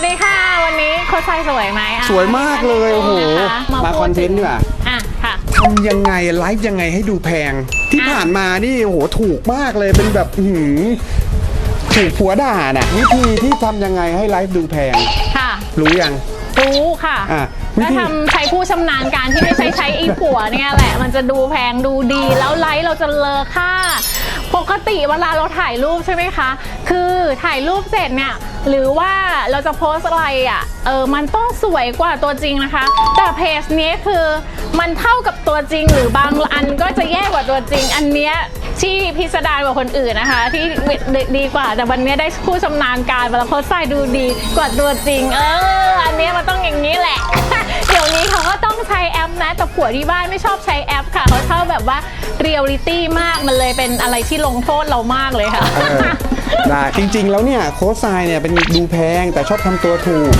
วัสดีค่ะ วันนี้โค้ชชายสวยไหมอะสวยมากเลยโอ้โหนะคะมาพูคอนเทนต์ดีกว่าอะค่ะ ทำยังไงไลฟ์ยังไงให้ดูแพง ที่อะ ผ่านมานี่โอ้โหถูกมากเลยเป็นแบบอื้อหือถูกผัวด่าน่ะวิธีที่ทำยังไงให้ไลฟ์ดูแพง ค่ะ รู้ยัง รู้ค่ะ อะวิถ้าธีทำใช้ผู้ชำนาญการที่ไม่ใช่ใช้อีผัวเนี่ยแหละ มันจะดูแพงดูดีแล้วไลฟ์เราจะเลอค่า ปกติเวลาเราถ่ายรูปใช่ไหมคะ คือถ่ายรูปเสร็จเนี่ย หรือว่าเราจะโพสอะไรอะ เออ มันต้องสวยกว่าตัวจริงนะคะ แต่เพจนี้คือมันเท่ากับตัวจริง หรือบางอันก็จะแย่กว่าตัวจริง อันเนี้ยที่พิสดารกว่าคนอื่นนะคะ ที่ดีดีกว่าแต่วันนี้ได้ผู้ชำนาญการเวลาโพสใส่ดูดีกว่าตัวจริง เออ อันนี้มันต้องอย่างนี้แหละ ช้แอปนะ แต่ผัวที่บ้านไม่ชอบใช้แอปค่ะเขาชอบแบบว่าเรียลลิตี้มากมันเลยเป็นอะไรที่ลงโทษเรามากเลยค่ะ เออได้จริงๆ แล้วเนี่ยโค้ชทรายเนี่ยเป็นดูแพงแต่ชอบทำตัวถูก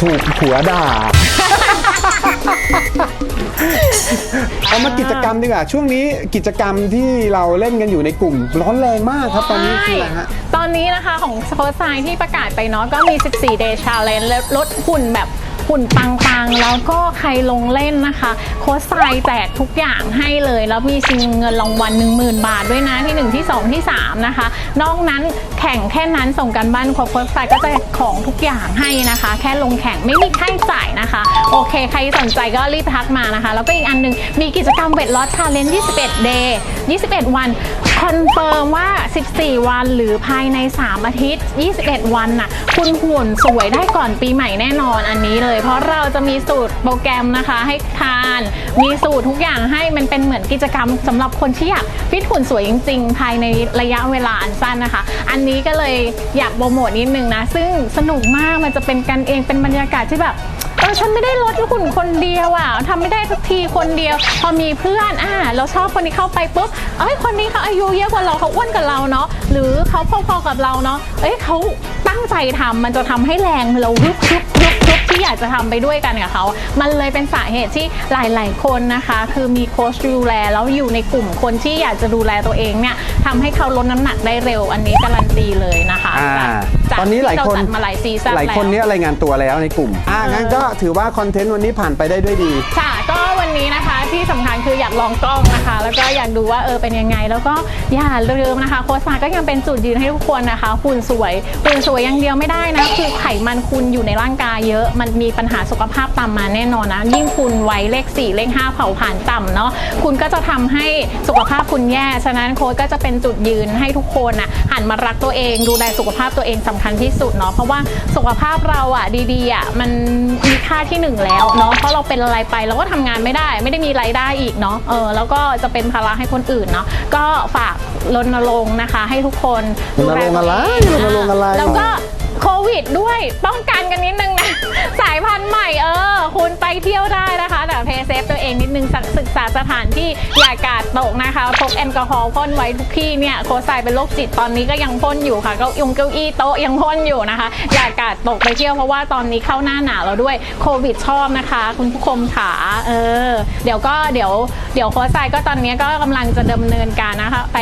ถูกผัวด่า เอามากิจกรรมดีกว่า ช่วงนี้กิจกรรมที่เราเล่นกันอยู่ในกลุ่ม ร้อนแรงมากครับตอนนี้คืออะไรฮะ ตอนนี้นะคะของโค้ชไซน์ที่ประกาศไปเนาะก็มี 14 day challenge และลดหุ่นแบบ หุ่นปังๆ แล้วก็ใครลงเล่นนะคะ โค้ชไซแจกทุกอย่างให้เลย แล้วมีชิงเงินรางวัล10,000 บาทด้วยนะที่ 1 ที่ 2 ที่ 3 นะคะ นอกนั้นแข่งแค่นั้นส่งกันบ้านโค้ชไซก็จะของทุกอย่างให้นะคะ แค่ลงแข่งไม่มีค่าใช้จ่ายนะคะ โอเค ใครสนใจก็รีบทักมานะคะ แล้วก็อีกอันหนึงมีกิจกรรมเวทลอสชาเลนจ์21 day 21 วันคอนเฟิร์มว่า 14 วันหรือภายใน 3 อาทิตย์ 21 วันน่ะคุณหุ่นสวยได้ก่อนปีใหม่แน่นอนอันนี้เลย เพราะเราจะมีสูตรโปรแกรมนะคะให้ทาน มีสูตรทุกอย่างให้มันเป็นเหมือนกิจกรรมสำหรับคนที่อยากฟิตหุ่นสวยจริง ๆ ภายในระยะเวลาอันสั้นนะคะ อันนี้ก็เลยอยากโปรโมทนิดนึงนะ ซึ่งสนุกมากมันจะเป็นกันเองเป็นบรรยากาศที่แบบ ออฉันไม่ได้ลดหุ่นคนเดียวอะทำไม่ได้ทุกทีคนเดียว พอมีเพื่อนอ่าเราชอบคนที่เข้าไปปุ๊บเอ้ยคนนี้เขาอายุเยอะกว่าเราเขาอ้วนกับเราเนาะหรือเขาพอๆกับเราเนาะเอ้ยเขาตั้งใจทำมันจะทำให้แรงเราลุกลุกลุกลุก ที่อยากจะทำไปด้วยกันกับเขา มันเลยเป็นสาเหตุที่หลาย ๆ คนนะคะ คือมีโค้ชดูแลแล้วอยู่ในกลุ่มคนที่อยากจะดูแลตัวเองเนี่ยทำให้เขาลดน้ำหนักได้เร็ว อันนี้การันตีเลยนะคะอ่าจากจากตอนนี้หลายคนที่เรจัดมาหลายซีซั่นหลายคนแล้วเนี้รายงานตัวแล้วในกลุ่มอ่างั้นก็ถือว่าคอนเทนต์วันนี้ผ่านไปได้ด้วยดีค่ะก็วันนี้นะคะที่สำคัญคืออยากลองกล้องนะคะ แล้วก็อยากดูว่าเออเป็นยังไง แล้วก็อย่าลืมนะคะโค้ชมาก็ยังเป็นจุดยืนให้ทุกคนนะคะหุ่นสวยหุ่นสวยอย่างเดียวไม่ได้นะคือไขมันคุณอยู่ในร่างกายเยอะมันมีปัญหาสุขภาพตามมาแน่นอนนะ ยิ่งคุณไว้เลข 4 เลข 5 เผาผลาญต่ำเนาะคุณก็จะทำให้สุขภาพคุณแย่ ฉะนั้นโค้ชก็จะเป็นจุดยืนให้ทุกคนอะหันมารักตัวเองดูแลสุขภาพตัวเองสำคัญที่สุดเนาะเพราะว่าสุขภาพเราอะดีๆอะมันมีค่าที่หนึ่งแล้วเนาะเพราะเราเป็นอะไรไปเราก็ทำงานไม่ได้ไม่ได้มีรายได้อีกเนาะเออแล้วก็จะเป็นภาระให้คนอื่นเนาะก็ฝากรณรงค์นะคะ ให้ทุกคนดูแลตัวเองรณรงค์อะไรรณรงค์อะไรแล้วก็ โควิดด้วยป้องกันกันนิดนึงนะ สายพันธุ์ใหม่เออ คุณไปเที่ยวได้นะคะแต่ ษาสถานที่อย่ากาดตกนะคะพกแอลกอฮอล์พ่นไว้ทุกที่เนี่ยโคไซเป็นโรคจิตตอนนี้ก็ยังพ่นอยู่ค่ะเก็ยงเก้าอี้โต๊ะยังพ่นอยู่นะคะ อย่ากาดตกไปเที่ยวเพราะว่าตอนนี้เข้าหน้าหนาวแล้วด้วยโควิดชอบนะคะ คุณผู้ชมขาเออเดี๋ยวก็เดี๋ยวเดี๋ยวโคไซก็ตอนนี้ก็กำลังจะดำเนินการนะคะ ไป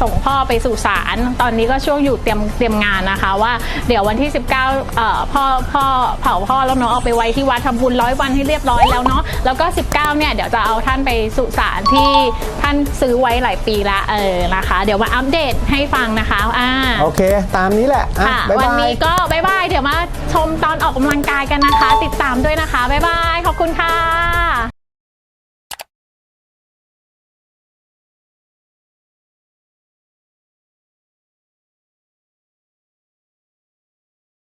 ส่งพ่อไปสู่ศาลตอนนี้ก็ช่วงอยู่เตรียมเตรียมงานนะคะว่าเดี๋ยววันที่ 19เอ่อพ่อพ่อเผาพ่อแล้วเนาะเอาไปไว้ที่วัดทำบุญร้อยวันให้เรียบร้อยแล้วเนาะแล้วก็ 19เนี่ยเดี๋ยวจะเอาท่านไปสุสานที่ท่านซื้อไว้หลายปีละเออนะคะ เดี๋ยวมาอัปเดตให้ฟังนะคะอ่าโอเค ตามนี้แหละอะค่ะบ๊ายวันบาย นี้ก็บ๊ายบายเดี๋ยวมาชมตอนออกกำลังกายกันนะคะ ติดตามด้วยนะคะบ๊ายบายขอบคุณค่ะ